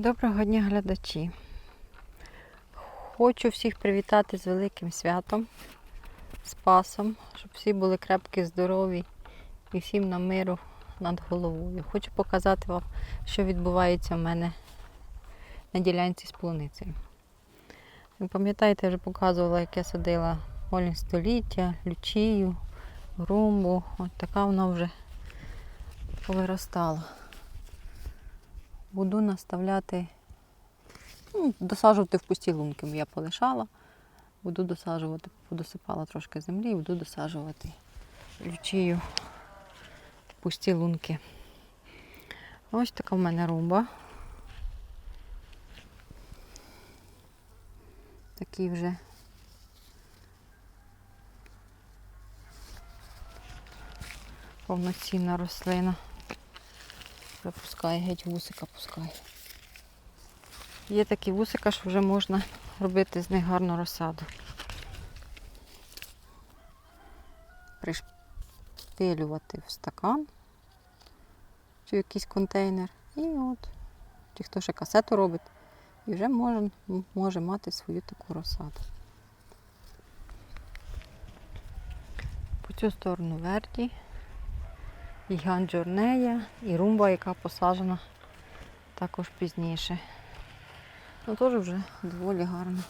Доброго дня, глядачі. Хочу всіх привітати з великим святом, з Пасом, щоб всі були крепкі, здорові і всім на миру над головою. Хочу показати вам, що відбувається в мене на ділянці з полуницею. Ви пам'ятаєте, я вже показувала, як я садила олінь століття, лючію, румбу. От така вона вже повиростала буду наставляти, ну, досаджувати в пусті лунки, я полишала. Буду досаджувати, подосипала трошки землі і буду досаджувати лючію в пусті лунки. Ось така в мене румба. Такий вже повноцінна рослина. Пропускає, геть вусика пускає. Є такі вусика, що вже можна робити з них гарну розсаду. Пришпилювати в стакан чи в якийсь контейнер. І от, чи хто ще касету робить, і вже може, може мати свою таку розсаду. По цю сторону верді і ганджорнея, і румба, яка посаджена також пізніше. Ну теж вже доволі гарно.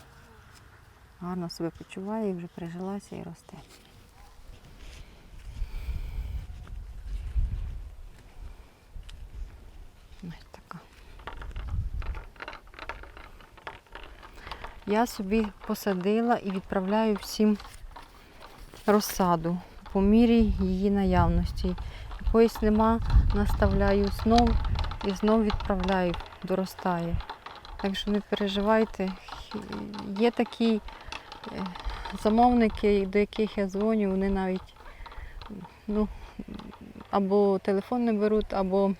Гарно себе почуває і вже прижилася і росте. Ось така. Я собі посадила і відправляю всім розсаду по мірі її наявності. Якоїсь нема, наставляю знов і знов відправляю, доростає. Так що не переживайте. Є такі е, замовники, до яких я дзвоню, вони навіть ну, або телефон не беруть, або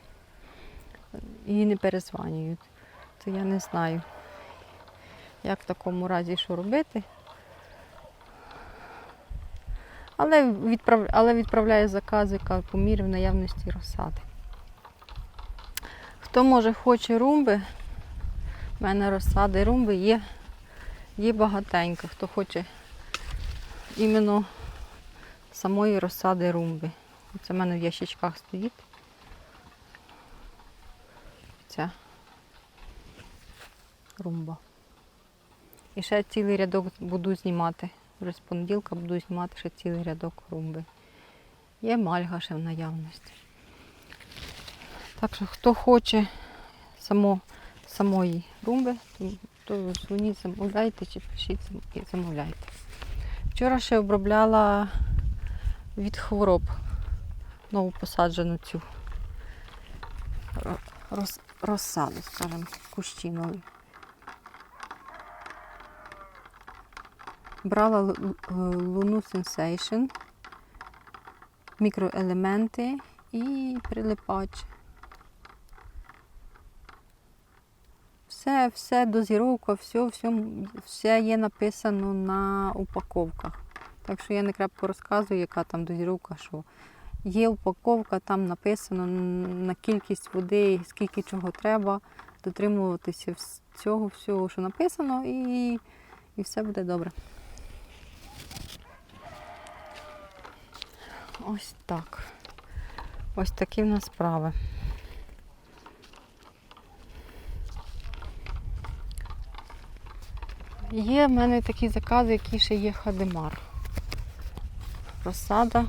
її не перезванюють. То я не знаю, як в такому разі що робити. Але, відправ... Але відправляє закази по мірі в наявності розсади. Хто може хоче румби, в мене розсади румби є, є багатенько. Хто хоче іменно самої розсади румби. Це в мене в ящичках стоїть. Ця румба. І ще цілий рядок буду знімати. Вже з понеділка буду знімати ще цілий рядок румби. Є мальга ще в наявності. Так що хто хоче само, самої румби, то, дзвоніть, замовляйте чи пишіть і замовляйте. Вчора ще обробляла від хвороб нову посаджену цю розсаду, скажімо, кущі. Брала Луну Sensation, мікроелементи і прилипач. Все, все, дозіровка, все, все, все є написано на упаковках. Так що я не крепко розказую, яка там дозіровка, що. Є упаковка, там написано на кількість води, скільки чого треба, дотримуватися цього всього, що написано, і, і все буде добре. Ось так. Ось такі в нас справи. Є в мене такі закази, які ще є хадимар. Розсада.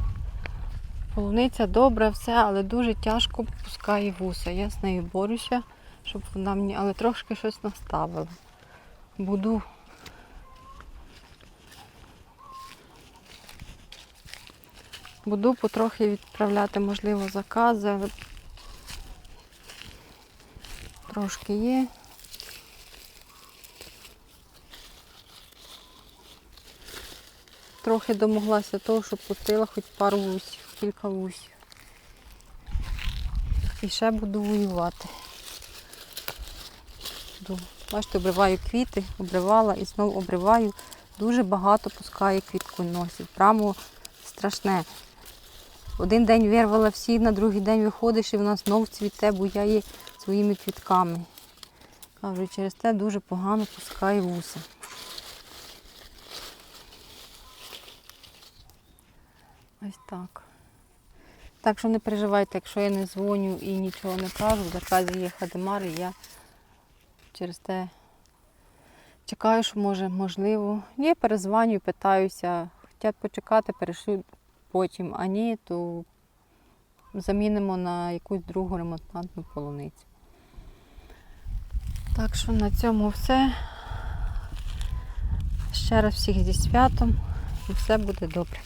Полуниця добре, все, але дуже тяжко пускає вуса. Я з нею борюся, щоб вона мені, але трошки щось наставила. Буду Буду потрохи відправляти, можливо, закази. Трошки є. Трохи домоглася того, щоб пустила хоч пару вусів, кілька вусів. І ще буду воювати. Бачите, обриваю квіти, обривала і знову обриваю. Дуже багато пускає квітку носить. Прямо страшне. Один день вирвала всі, на другий день виходиш і вона знов цвіте, буяє своїми квітками. Кажу, через те дуже погано пускає вуса. Ось так. Так що не переживайте, якщо я не дзвоню і нічого не кажу, в заказі є хадемар, і я через те чекаю, що може, можливо. Ні, перезвоню, питаюся. Хотять почекати, перешлю потім, а ні, то замінимо на якусь другу ремонтантну полуницю. Так що на цьому все. Ще раз всіх зі святом і все буде добре.